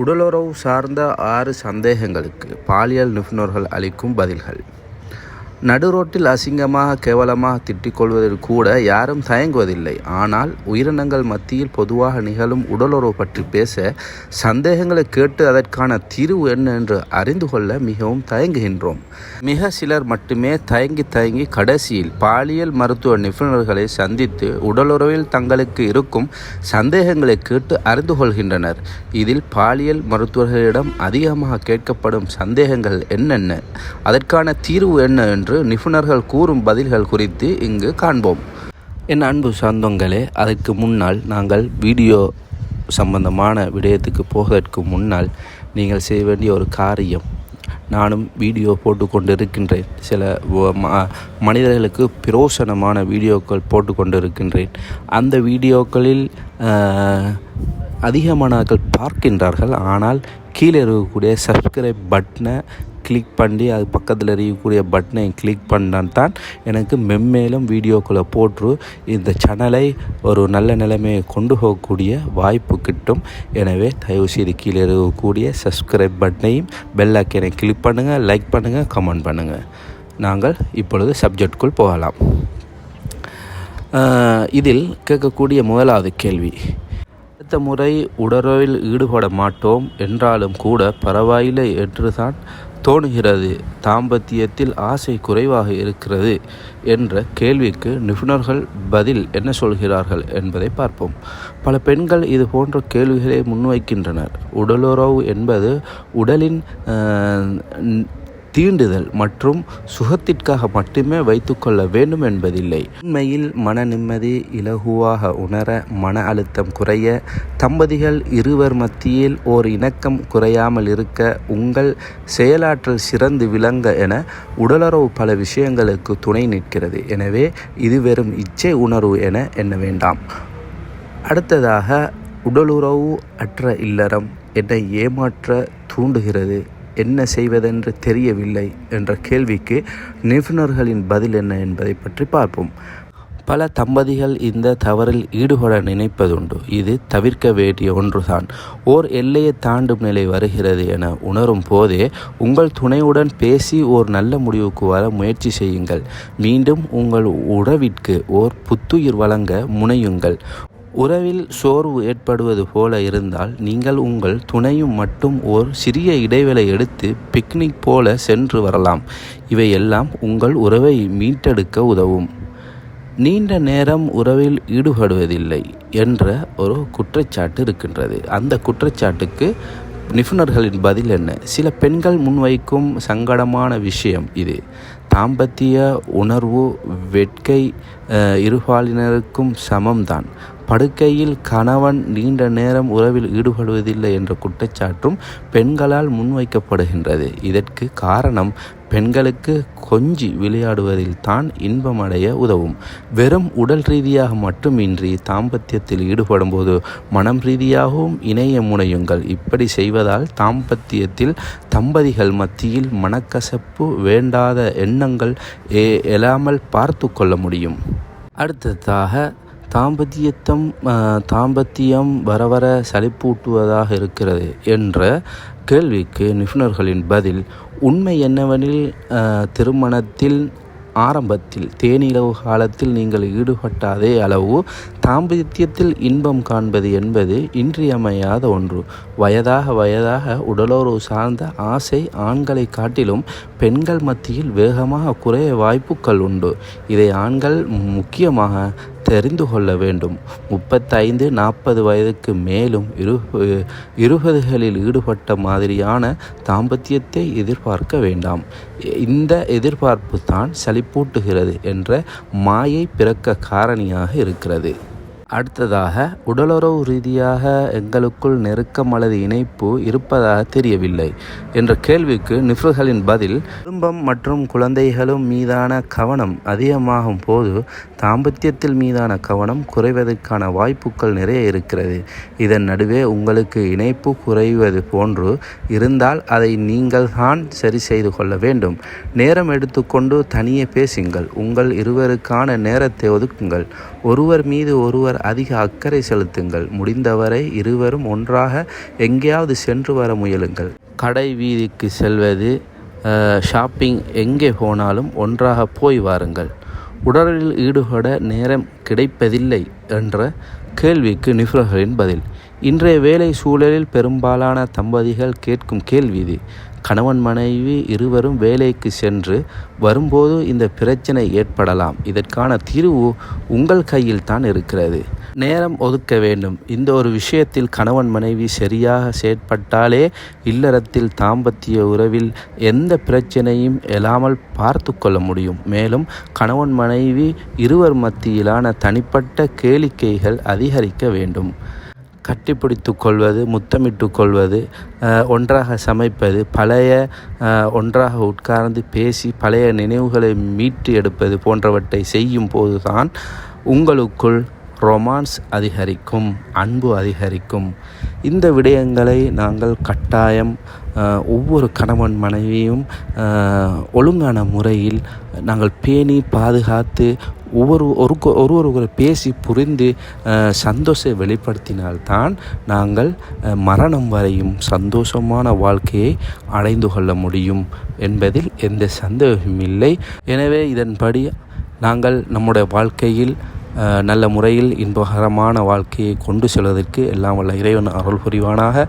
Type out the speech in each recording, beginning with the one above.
உடலுறவு சார்ந்த ஆறு சந்தேகங்களுக்கு பாலியல் நிபுணர்கள் அளிக்கும் பதில்கள். நடுரோட்டில் அசிங்கமாக கேவலமாக திட்டிக் கொள்வதில் கூட யாரும் தயங்குவதில்லை. ஆனால் உயிரினங்கள் மத்தியில் பொதுவாக நிகழும் உடலுறவு பற்றி பேச சந்தேகங்களை கேட்டு அதற்கான தீர்வு என்ன என்று அறிந்து கொள்ள மிகவும் தயங்குகின்றோம். மிக சிலர் மட்டுமே தயங்கி தயங்கி கடைசியில் பாலியல் மருத்துவ நிபுணர்களை சந்தித்து உடலுறவில் தங்களுக்கு இருக்கும் சந்தேகங்களை கேட்டு அறிந்து கொள்கின்றனர். இதில் பாலியல் மருத்துவர்களிடம் அதிகமாக கேட்கப்படும் சந்தேகங்கள் என்னென்ன? அதற்கான தீர்வு என்ன என்று நிபுணர்கள் கூறும் பதில்கள் குறித்து இங்கு காண்போம். என் அன்பு சொந்தங்களே அதற்கு முன்னால் நாங்கள் வீடியோ சம்பந்தமான விடயத்துக்கு போவதற்கு முன்னால் நீங்கள் செய்ய வேண்டிய ஒரு காரியம். நானும் வீடியோ போட்டு கொண்டு இருக்கின்றேன் சில ம- மனிதர்களுக்கு பிரோசனமான வீடியோக்கள் போட்டு கொண்டு இருக்கின்றேன் அந்த வீடியோக்களில் அதிகமானவர்கள் பார்க்கின்றார்கள். ஆனால் கீழே இருக்கக்கூடிய சப்ஸ்கிரைப் பட்டனை கிளிக் பண்ணி அது பக்கத்தில் இருக்கக்கூடிய பட்டனை கிளிக் பண்ணால் தான் எனக்கு மென்மேலும் வீடியோக்குள்ளே போட்டு இந்த சேனலை ஒரு நல்ல நிலைமையை கொண்டு போகக்கூடிய வாய்ப்பு கிட்டும். எனவே தயவுசெய்து கீழே இருக்கக்கூடிய சப்ஸ்கிரைப் பட்டனையும் பெல் ஐக்கனை கிளிக் பண்ணுங்கள் லைக் பண்ணுங்கள் கமெண்ட் பண்ணுங்கள் நாங்கள் இப்பொழுது சப்ஜெக்டுக்குள் போகலாம். இதில் கேட்கக்கூடிய முதலாவது கேள்வி. அடுத்த முறை உடலில் ஈடுபட மாட்டோம் என்றாலும் கூட பரவாயில்லை என்றுதான் தோணுகிறது. தாம்பத்தியத்தில் ஆசை குறைவாக இருக்கிறது என்ற கேள்விக்கு நிபுணர்கள் பதில் என்ன சொல்கிறார்கள் என்பதை பார்ப்போம். பல பெண்கள் இது போன்ற கேள்விகளை முன்வைக்கின்றனர். உடலுறவு என்பது உடலின் தீண்டுதல் மற்றும் சுகத்திற்காக மட்டுமே வைத்துக்கொள்ள வேண்டும் என்பதில்லை. உண்மையில் மன நிம்மதி இலகுவாக உணர மன அழுத்தம் குறைய தம்பதிகள் இருவர் மத்தியில் ஓர் இணக்கம் குறையாமல் இருக்க உங்கள் செயலாற்றல் சிறந்து விளங்க என உடலுறவு பல விஷயங்களுக்கு துணை நிற்கிறது. எனவே இது வெறும் இச்சை உணர்வு என எண்ண வேண்டாம். அடுத்ததாக உடலுறவு அற்ற இல்லறம் என்னை ஏமாற்ற தூண்டுகிறது. என்ன செய்வதென்று தெரியவில்லை என்ற கேள்விக்கு நிபுணர்களின் பதில் என்ன என்பதை பற்றி பார்ப்போம். பல தம்பதிகள் இந்த தவறில் ஈடுபட நினைப்பதுண்டு. இது தவிர்க்க வேண்டிய ஒன்றுதான். ஓர் எல்லையை தாண்டும் நிலை வருகிறது என உணரும் போதே உங்கள் துணையுடன் பேசி ஓர் நல்ல முடிவுக்கு வர முயற்சி செய்யுங்கள். மீண்டும் உங்கள் உறவிற்கு ஓர் புத்துயிர் வழங்க முனையுங்கள். உறவில் சோர்வு ஏற்படுவது போல இருந்தால் நீங்கள் உங்கள் துணையும் மட்டும் ஓர் சிறிய இடைவேளை எடுத்து பிக்னிக் போல சென்று வரலாம். இவையெல்லாம் உங்கள் உறவை மீட்டெடுக்க உதவும். நீண்ட நேரம் உறவில் ஈடுபடுவதில்லை என்ற ஒரு குற்றச்சாட்டு இருக்கின்றது. அந்த குற்றச்சாட்டுக்கு நிபுணர்களின் பதில் என்ன? சில பெண்கள் முன்வைக்கும் சங்கடமான விஷயம் இது. தாம்பத்திய உணர்வு வெட்கை இருபாலினருக்கும் சமம்தான். படுக்கையில் கணவன் நீண்ட நேரம் உறவில் ஈடுபடுவதில்லை என்ற குற்றச்சாட்டும் பெண்களால் முன்வைக்கப்படுகின்றது. இதற்கு காரணம் பெண்களுக்கு கொஞ்சி விளையாடுவதில் தான் இன்பமடைய உதவும். வெறும் உடல் ரீதியாக மட்டுமின்றி தாம்பத்தியத்தில் ஈடுபடும்போது மனம் ரீதியாகவும் இணைய முனையுங்கள். இப்படி செய்வதால் தாம்பத்தியத்தில் தம்பதிகள் மத்தியில் மனக்கசப்பு வேண்டாத எண்ணங்கள் எழாமல் பார்த்து கொள்ள முடியும். அடுத்ததாக தாம்பத்தியத்தம் தாம்பத்தியம் வர வர சலிப்பூட்டுவதாக இருக்கிறது என்ற கேள்விக்கு நிபுணர்களின் பதில் உண்மை என்னவெனில் திருமணத்தில் ஆரம்பத்தில் தேனிலவு காலத்தில் நீங்கள் ஈடுபட்ட அதே அளவு தாம்பத்தியத்தில் இன்பம் காண்பது என்பது இன்றியமையாத ஒன்று. வயதாக வயதாக உடலுறவு சார்ந்த ஆசை ஆண்களை காட்டிலும் பெண்கள் மத்தியில் வேகமாக குறைய வாய்ப்புகள் உண்டு. இதை ஆண்கள் முக்கியமாக தெரிந்து கொள்ள வேண்டும். முப்பத்தைந்து நாற்பது வயதுக்கு மேலும் இரு இருபதுகளில் ஈடுபட்ட மாதிரியான தாம்பத்தியத்தை எதிர்பார்க்க வேண்டாம். இந்த எதிர்பார்ப்பு தான் சலிப்பூட்டுகிறது என்ற மாயை பிறக்க காரணியாக இருக்கிறது. அடுத்ததாக உடலுறவு ரீதியாக எங்களுக்குள் நெருக்கம் அல்லது இணைப்பு இருப்பதாக தெரியவில்லை என்ற கேள்விக்கு நிபுணர்களின் பதில் குடும்பம் மற்றும் குழந்தைகளும் மீதான கவனம் அதிகமாகும் போது தாம்பத்தியத்தில் மீதான கவனம் குறைவதற்கான வாய்ப்புகள் நிறைய இருக்கிறது. இதன் நடுவே உங்களுக்கு இணைப்பு குறைவது போன்று இருந்தால் அதை நீங்கள் தான் சரி செய்து கொள்ள வேண்டும். நேரம் எடுத்துக்கொண்டு தனியே பேசுங்கள். உங்கள் இருவருக்கான நேரத்தை ஒதுக்குங்கள். ஒருவர் மீது ஒருவர் அதிக அக்கறை செலுத்துங்கள். முடிந்தவரை இருவரும் ஒன்றாக எங்கேயாவது சென்று வர முயலுங்கள். கடை வீதிக்கு செல்வது ஷாப்பிங் எங்கே போனாலும் ஒன்றாக போய் வாருங்கள். உடலில் ஈடுபட நேரம் கிடைப்பதில்லை என்ற கேள்விக்கு நிபுணர்களின் பதில். இன்றைய வேலை சூழலில் பெரும்பாலான தம்பதிகள் கேட்கும் கேள்வி இது கணவன் மனைவி இருவரும் வேலைக்கு சென்று வரும்போது இந்த பிரச்சனை ஏற்படலாம். இதற்கான தீர்வு உங்கள் கையில் தான் இருக்கிறது. நேரம் ஒதுக்க வேண்டும். இந்த ஒரு விஷயத்தில் கணவன் மனைவி சரியாக செயற்பட்டாலே இல்லறத்தில் தாம்பத்திய உறவில் எந்த பிரச்சனையும் இல்லாமல் பார்த்து கொள்ள முடியும். மேலும் கணவன் மனைவி இருவர் மத்தியிலான தனிப்பட்ட கேளிக்கைகள் அதிகரிக்க வேண்டும். கட்டிப்பிடித்து கொள்வது முத்தமிட்டு கொள்வது ஒன்றாக சமைப்பது பழைய ஒன்றாக உட்கார்ந்து பேசி பழைய நினைவுகளை மீட்டு எடுப்பது போன்றவற்றை செய்யும் போதுதான் உங்களுக்குள் ரொமான்ஸ் அதிகரிக்கும் அன்பு அதிகரிக்கும். இந்த விடயங்களை நாங்கள் கட்டாயம் ஒவ்வொரு கணவன் மனைவியும் ஒழுங்கான முறையில் நாங்கள் பேணி பாதுகாத்து ஒவ்வொரு ஒரு ஒருவரை பேசி புரிந்து சந்தோஷம் சந்தோஷத்தை வெளிப்படுத்தினால்தான் நாங்கள் மரணம் வரையும் சந்தோஷமான வாழ்க்கையை அடைந்து கொள்ள முடியும் என்பதில் எந்த சந்தேகமும் இல்லை. எனவே இதன்படி நாங்கள் நம்முடைய வாழ்க்கையில் நல்ல முறையில் இன்பகரமான வாழ்க்கையை கொண்டு செல்வதற்கு எல்லாம் வல்ல இறைவன் அருள் புரிவானாக.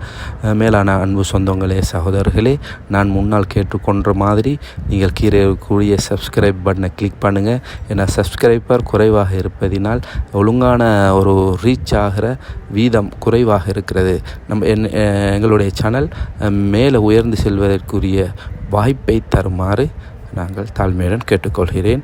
மேலான அன்பு சொந்தங்களே சகோதரர்களே நான் முன்னால் கேட்டுக்கொண்ட மாதிரி நீங்கள் கீழே இருக்கக்கூடிய சப்ஸ்கிரைப் பட்டனை கிளிக் பண்ணுங்கள் ஏன்னா சப்ஸ்கிரைபர் குறைவாக இருப்பதினால் ஒழுங்கான ஒரு ரீச் ஆகிற வீதம் குறைவாக இருக்கிறது. நம்ம என் எங்களுடைய சேனல் மேலே உயர்ந்து செல்வதற்குரிய வாய்ப்பை தருமாறு நாங்கள் தாழ்மையுடன் கேட்டுக்கொள்கிறேன்.